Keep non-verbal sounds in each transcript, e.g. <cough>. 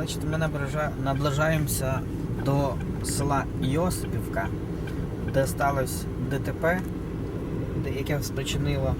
Значить, ми наближаємося до села Йосипівка, де сталося ДТП, яке спричинило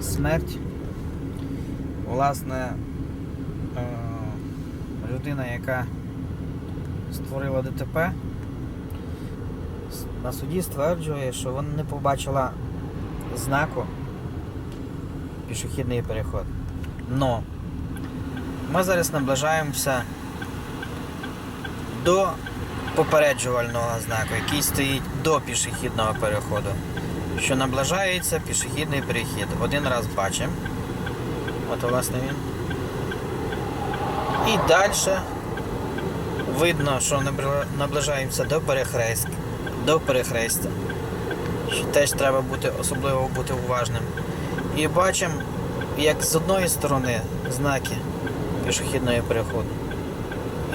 смерть. Власне, е, людина, яка створила ДТП, на суді стверджує, що вона не побачила знаку пішохідний переход. Но ми зараз наближаємося до попереджувального знаку, який стоїть до пішохідного переходу. Що наближається пішохідний перехід. Один раз бачимо. От власне він. І далі видно, що наближаємося до перехрестя. До перехрестя. Що теж треба бути особливо бути уважним. І бачимо, як з одної сторони знаки пішохідного переходу.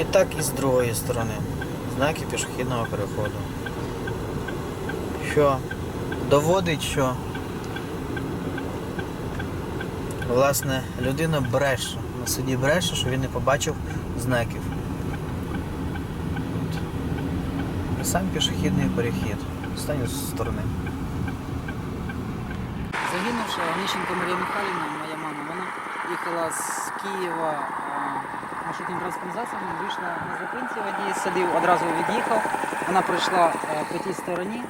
І так і з другої сторони. Знаки пішохідного переходу. Що доводить, що власне людина бреше. На суді бреше, що він не побачив знаків. Сам пішохідний перехід. Цієї сторони. Загинувши Онищенко Марія Михайлівна, моя мама, вона їхала з Києва маршрутним транспортним засобом, вийшла на зупинці, водій садив, одразу від'їхав. Вона пройшла е, по тій стороні.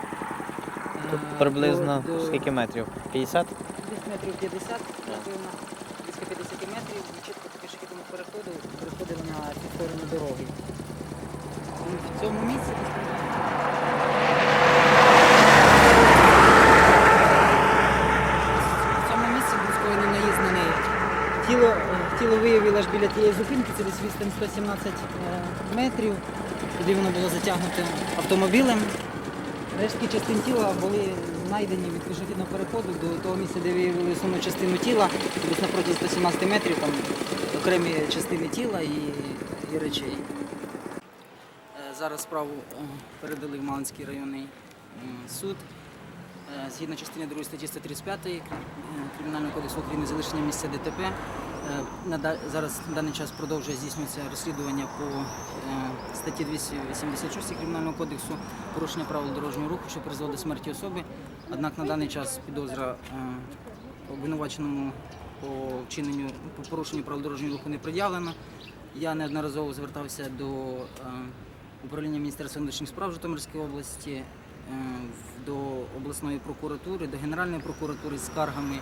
Приблизно до- до- скільки метрів? 50? Десь метрів 50, напевно, близько 50 метрів, і чітко по пішохідному переходу переходили на цю сторону дороги. І в цьому місці був скоєний наїзд на неї. Тіло, е, виявило аж біля тієї зупинки, це десь відстань 117 е, метрів, куди воно було затягнуте автомобілем. Рештки частин тіла були знайдені від пішохідного переходу до того місця, де виявили основну частину тіла, десь напроти 117 метрів, там окремі частини тіла і, і речей. Е, Зараз справу е, передали в Малинський районний суд. Згідно частини 2 статті 135 е, Кримінального кодексу України залишення місця ДТП. Е, Зараз на даний час продовжує здійснюватися розслідування по е, статті 286 Кримінального кодексу порушення правил дорожнього руху, що призвело до смерті особи. Однак на даний час підозра е, обвинуваченому по вчиненню по порушенню правил дорожнього руху не пред'явлена. Я неодноразово звертався до управління Міністерства внутрішніх справ Житомирської області, до обласної прокуратури, до Генеральної прокуратури з скаргами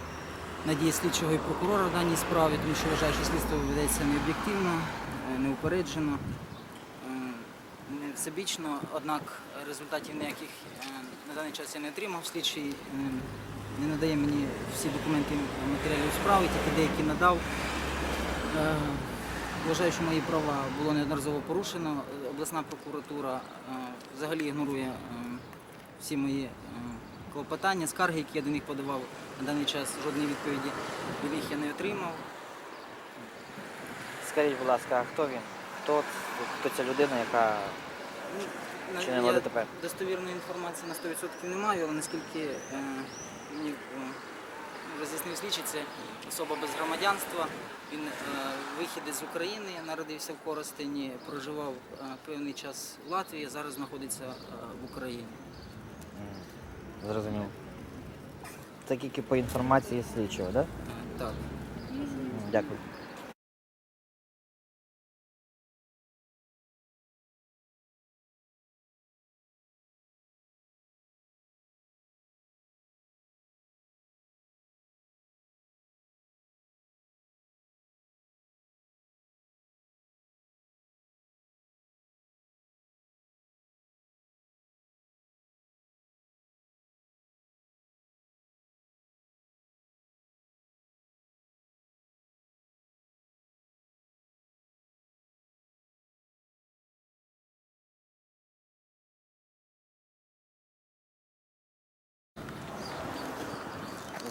на дії слідчого і прокурора в даній справі, тому що вважаю, що слідство ведеться необ'єктивно, е, неупереджено, е, не всебічно, однак результатів ніяких е, на даний час я не отримав. Слідчий не надає мені всі документи матеріалів справи, тільки деякі надав. Вважаю, що мої права було неодноразово порушено. Обласна прокуратура взагалі ігнорує всі мої клопотання, скарги, які я до них подавав. На даний час жодної відповіді від них я не отримав. Скажіть, будь ласка, а хто він? Хто, хто ця людина, яка Вчинила я ДТП. Достовірної інформації на 100% не маю, але наскільки е, мені е, роз'яснив слідчий, це особа без громадянства. Він е, вихідець з України, народився в Коростені, проживав е, певний час в Латвії, зараз знаходиться е, в Україні. Зрозумів. Це тільки по інформації слідчого, так? Да? Так. Дякую.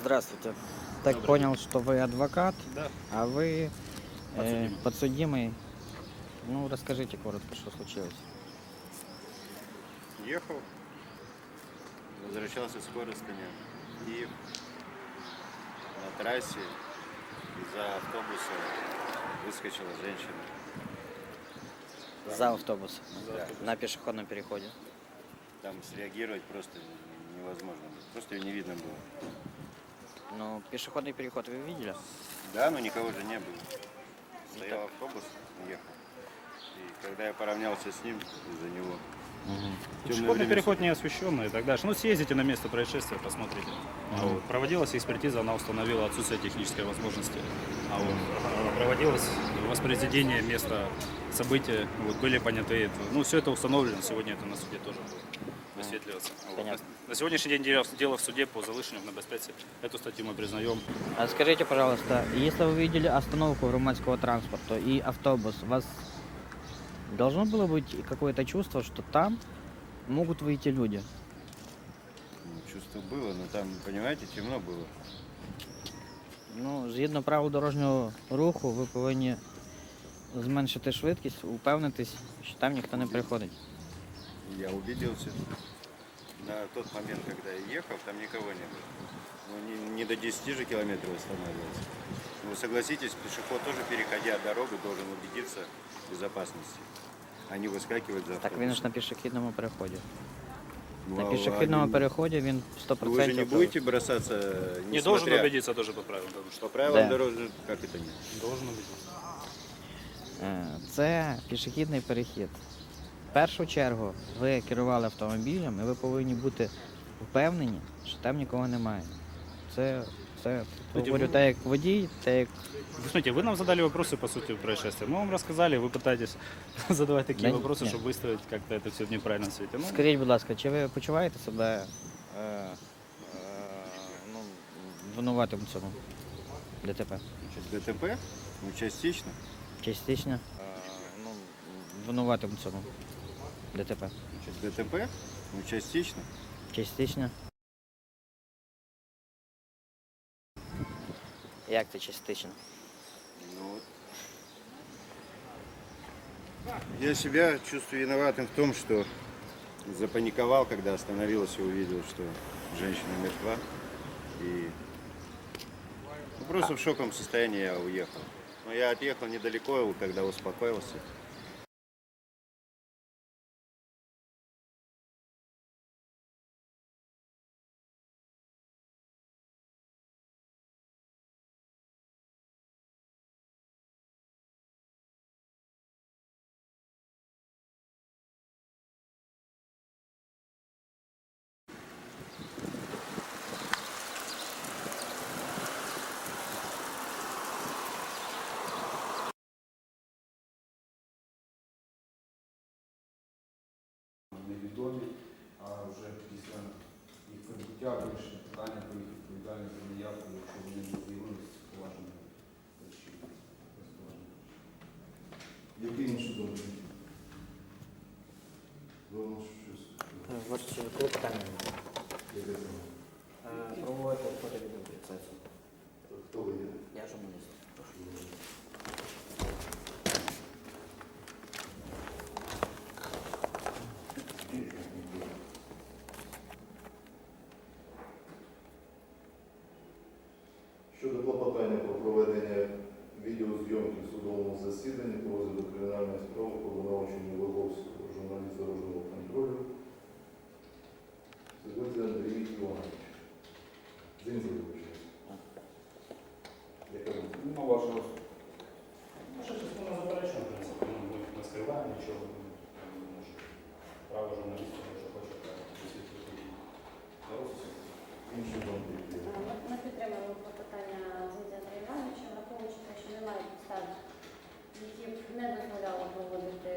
Здравствуйте. Так понял, что вы адвокат, Да. а вы э, Подсудимый. подсудимый. Ну, расскажите коротко, что случилось. Ехал, возвращался с Коростеня и на трассе из-за автобуса выскочила женщина. За автобус. Да. На пішохідному переході. Там среагировать просто невозможно. было. Просто ее не видно было. Ну, пішохідний переход ви бачили? Да, но никого же не было. Стоял автобус, ехал. И когда я поравнялся с ним из-за него, темное Пешеходный переход не освещенный и так дальше. Ну, съездите на место происшествия, посмотрите. Вот, Проводилась экспертиза, она установила отсутствие технической возможности. А вот, а, проводилось воспроизведение места события, вот, были поняты. Ну, все это установлено, сегодня это на суде тоже будет высветливаться. Вот. Понятно. На- На сегодняшний день дело, дело в суде по завышению в небезпеці. Эту статью мы признаем. А скажите, пожалуйста, если вы видели остановку громадского транспорта и автобус, у вас должно было быть какое-то чувство, что там могут выйти люди? ну, чувство было, но там, понимаете, темно было. Ну, згідно правил дорожнього руху, ви повинні зменшити швидкість, упевнитись, що там ніхто не приходить. Я убедился. На тот момент, когда я ехал, там никого не было. Ну, не, не до 10 же километров останавливаться. Ну, вы согласитесь, пешеход тоже, переходя дорогу, должен убедиться в безопасности, а не выскакивать за Так він автобус. ж на пішохідному переході. Ну, На а пішохідному они- переході він 100%. Ну, Вы же не будете бросаться, Не должен несмотря- убедиться тоже по правилам. потому что По правилам Да. дорожного, как это не? Должен убедиться. Е, Це пішохідний перехід. В першу чергу ви керували автомобілем і ви повинні бути впевнені, що там нікого немає. Це, це говорю так як водій, так як. Вы Смотрите, вы нам задали вопросы по сути происшествия. Мы вам рассказали, вы пытаетесь <laughs> задавать такие Да вопросы, нет. чтобы выставить как-то это все в неправильном свете. Ну, Скажіть, будь ласка, чи ви почуваєте себе е, е, ну, винуватим в цьому ДТП? Значит, ДТП? Ну, частично. Частично? Е, ну, винуватим в цьому ДТП. Значит, ДТП? Ну, частично. Частично. Як це частично? Ну. Я себя чувствую виноватым в том, что запаниковал, когда остановился и увидел, что женщина мертва. И ну, просто в шоковом состоянии я уехал. Но я отъехал недалеко, когда успокоился. Їх що питання про їх відповідальність за неявку, якщо вони не з'явилися поважними причин. Який інший добрий? Воно щось. Ваше клопотання. яке там? Проводити фото-відеофіксацію. Хто ви є? Я журналіст. Щодо клопотання про проведення відеозйомки в судовому засіданні по розгляду кримінальної справи по обвинуваченню Виговського журналіста дорожнього контролю Сьогодні Андрій Іванович. Зінзів вибачаюсь. Яка ви? ну, ваша, наша частина заперечена, в принципі, ну, ми не скриваємо нічого. ну, може, Право журналістів, що хоче, так, висвітлити. Інші думки. які є? Ми підтримуємо клопотання Зінця Андрія Івановича, враховуючи те, що немає підстав, які б не дозволяли проводити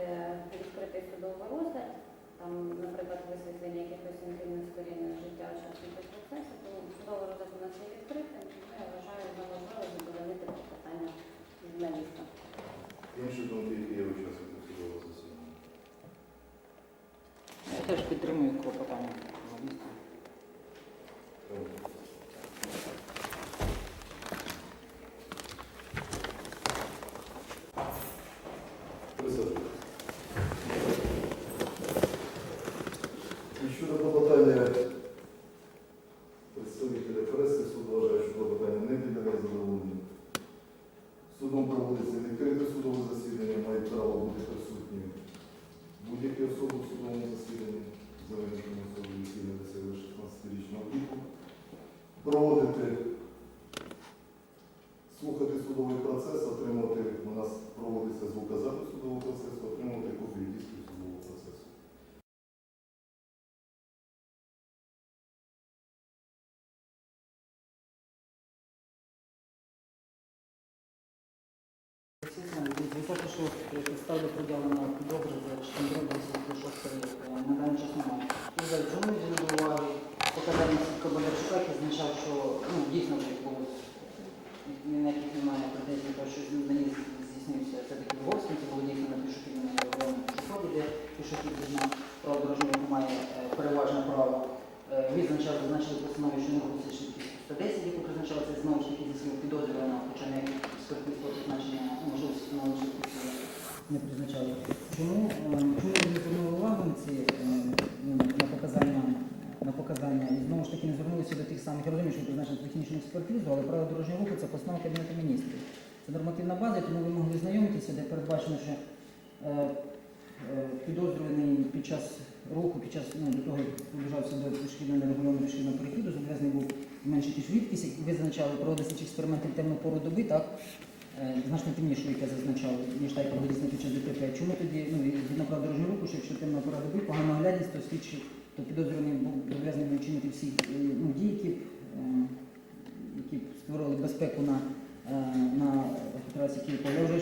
відкритий судовий розгляд, там, наприклад, висвітлення якихось інтимних сторін життя учасників процесу, тому судовий розгляд у нас є відкритим, тому я вважаю за важливо задовольнити клопотання журналіста. Інші думки, які є учасників судового засідання. Я теж підтримую клопотання журналіста. Так. Присаджуйтесь. І Щодо клопотання представителя преси, суд вважає, що клопотання не піддає задоволенню. Судом проводиться відкрите судове засідання, мають право бути присутні Будь-які особи в судовому засіданні, за винятком особи, які не досягли 16-річного віку, проводити, слухати судовий процес, отримувати, у нас проводиться звукозапис судового процесу, отримувати копію дисків судового процесу. Ви кажете, що підстав до приділено підозри за Шкандробом за шостої на даний час немає. І за чому взяли до уваги показання свідка Бондарчука, який означав, що ну, дійсно ніяких немає претензій, про що наїзд здійснився все-таки в Говському, це було дійсно на пішохідному районі пішоході, де пішохід зна право дорожнього має е, переважне право. Е, Відзначав, зазначили в постанові, що не робиться швидкість 110, яку призначала це знову ж таки зі слів підозрюваного, хоча не спиртництво призначення, ну, можливо, встановлення швидкості не призначали. Чому, е, чому не звернули увагу на ці е, ну, на показання, на показання і знову ж таки не звернулися до тих самих, я розумію, що ви призначили технічну експертизу, але право дорожнього руху це постанова Кабінету міністрів. Це нормативна база, тому ви могли знайомитися, де передбачено, що е, е, підозрюваний під час руху, під час ну, до того, як наближався до пішохідного нерегульованого пішохідного переходу, зобов'язаний був зменшити швидкість, як визначали, проводити ці експерименти в темну пору доби, так? Е, Значно темнішу, яке зазначали, ніж та, яка буде здійснена під час ДТП. Чому тоді, ну, і згідно прав дорожнього руху, що якщо темна пора доби, погано глядність, то слідчий, то підозрюваний був зобов'язаний вчинити всі е, ну, дії, які, е, які створили безпеку на, е, на трасі Києва. Я вже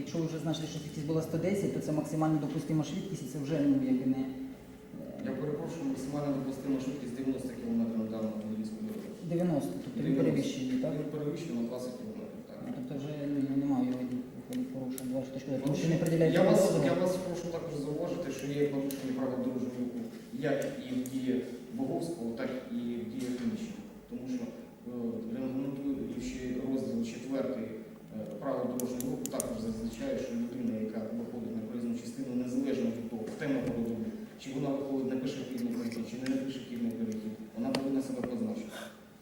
якщо вже значили, що швидкість була 110, то це максимально допустима швидкість, і це вже ну, якби не. Я перепрошую, максимально допустима швидкість 90 км на даному автомобільському дорозі. 90, тобто він перевищує, її, так? Він перевищує на 20 км. Ну, Тобто вже ну, немає його порушень, ваша точка. Тому що не приділяють Я вас, я вас прошу також зауважити, що є порушення права дорожнього руху як і в діях Боговського, так і в діях Міщенка. Тому що е, регламентуючи розділ 4 права дорожнього руху також зазначає, що людина, яка виходить на проїзну частину, незалежно від того, в темну погоду, чи вона виходить на пішохідний перехід, чи не на пішохідний перехід, вона повинна себе позначити.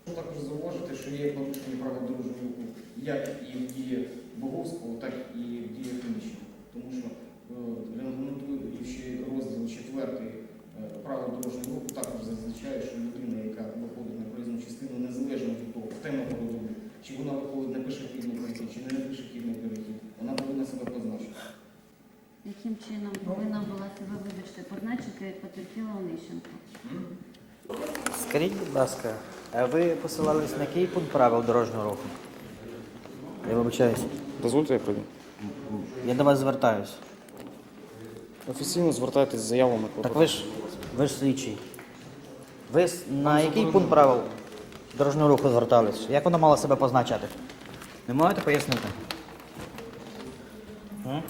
Прошу також зауважити, що є порушення права дорожнього руху як і в дії Боговського, так і в діях інших. Тому що е, регламентуючи розділ 4 права дорожнього руху також зазначає, що людина, яка виходить на проїзну частину, незалежно від того, в темну погоду, чи вона виходить на пішохідний перехід, чи не на пішохідний перехід, вона повинна себе позначити. Яким чином повинна була себе, вибачте, позначити потерпіла Онищенко? Скажіть, будь ласка, а ви посилались на який пункт правил дорожнього руху? Я вибачаюсь. Дозвольте я прийду. Я до вас звертаюсь. Офіційно звертайтесь з заявами. Так ви ж ви ж слідчий. Ви с- на який пункт правил дорожнього руху звертались? Як вона мала себе позначати? Не можете пояснити? М?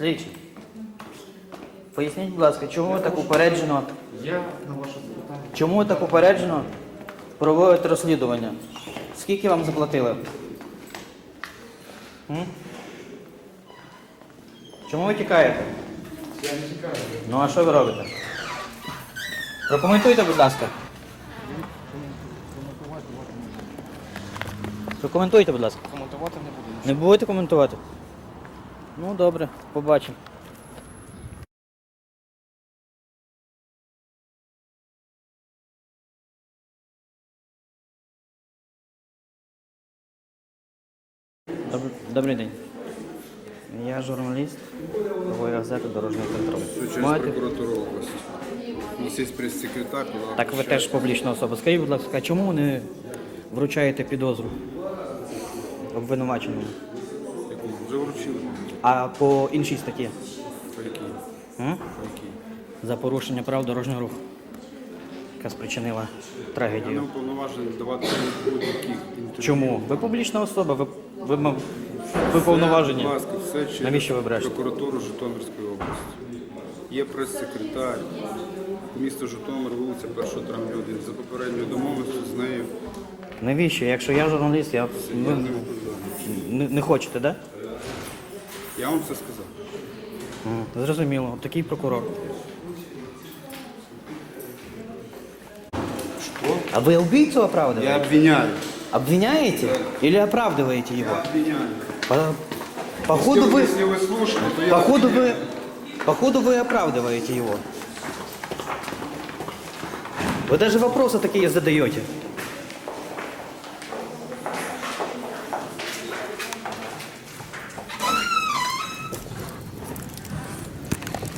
Слідчий. Поясніть, будь ласка, чому ви так упереджено? Я на ваше запитання. Чому ви так упереджено проводите розслідування? Скільки вам заплатили? М? Чому ви тікаєте? Я не тікаю. Ну а що ви робите? Прокоментуйте, будь ласка. Прокоментуйте, будь ласка. Коментувати не буду. Не будете коментувати? Ну добре, побачимо. Добрий, день. Я журналіст нової газети Дорожній контроль. Маєте? прокуратуру области. У нас є прес-секретар, вона Так ви теж публічна особа. Скажіть, будь ласка, чому ви не вручаєте підозру обвинуваченому? яку вже вручили. А по іншій статті? По якій? М? По якій? За порушення прав дорожнього руху, яка спричинила Я не трагедію. уповноважений давати будь-яких інтерв'ю. Чому? Ви публічна особа, ви, ви, ма- ви повноважені. Будь ласка, все через Навіщо ви брешете? прокуратуру Житомирської області. Є прес-секретар, місто Житомир, вулиця 1 травня 1. За попередньою домовленістю з нею Навіщо? Якщо я журналіст, я я ви не не, не хочете, так? Я вам це сказав. Зрозуміло, От такий прокурор. А вы убийцу Я оправдываете? обвиняю. Обвиняете или оправдываете его? Я обвиняю. По, Походу вы, Если вы слушали, то я... походу вы, походу вы оправдываете его. Вы даже вопросы такие задаете.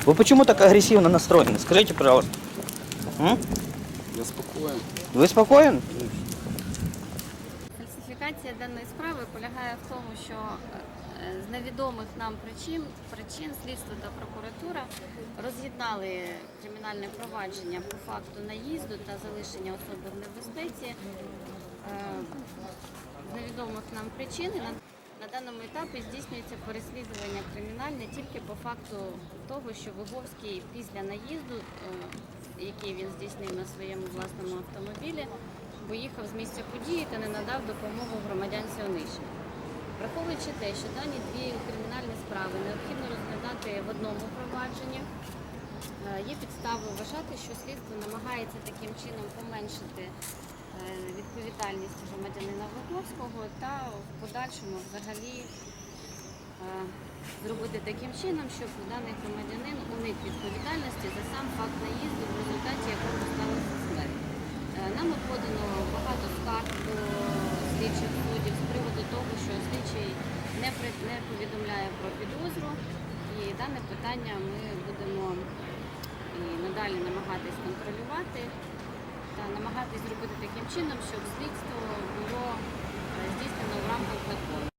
Вы почему так агрессивно настроены? Скажите, пожалуйста. М? Я спокоен. Вы спокоен? Фальсифікація даної справи полягає в тому, що е, з невідомих нам причин, причин слідство та прокуратура роз'єднали кримінальне провадження по факту наїзду та залишення особи в небезпеці. Е, З невідомих нам причин і на, на даному етапі здійснюється переслідування кримінальне тільки по факту того, що Виговський після наїзду, е, який він здійснив на своєму власному автомобілі, виїхав з місця події та не надав допомогу громадянці Онищі. Враховуючи те, що дані дві кримінальні справи необхідно розглядати в одному провадженні, е, є підстави вважати, що слідство намагається таким чином поменшити відповідальність громадянина Виговського та в подальшому взагалі е, зробити таким чином, щоб даний громадянин уник відповідальності за сам факт наїзду, в результаті якого сталося смерть. Е, Нами подано багато скарг до слідчих суддів з приводу того, що слідчий не, повідомляє про підозру. І дане питання ми будемо і надалі намагатись контролювати намагатись зробити таким чином, щоб слідство було е, здійснено в рамках закону.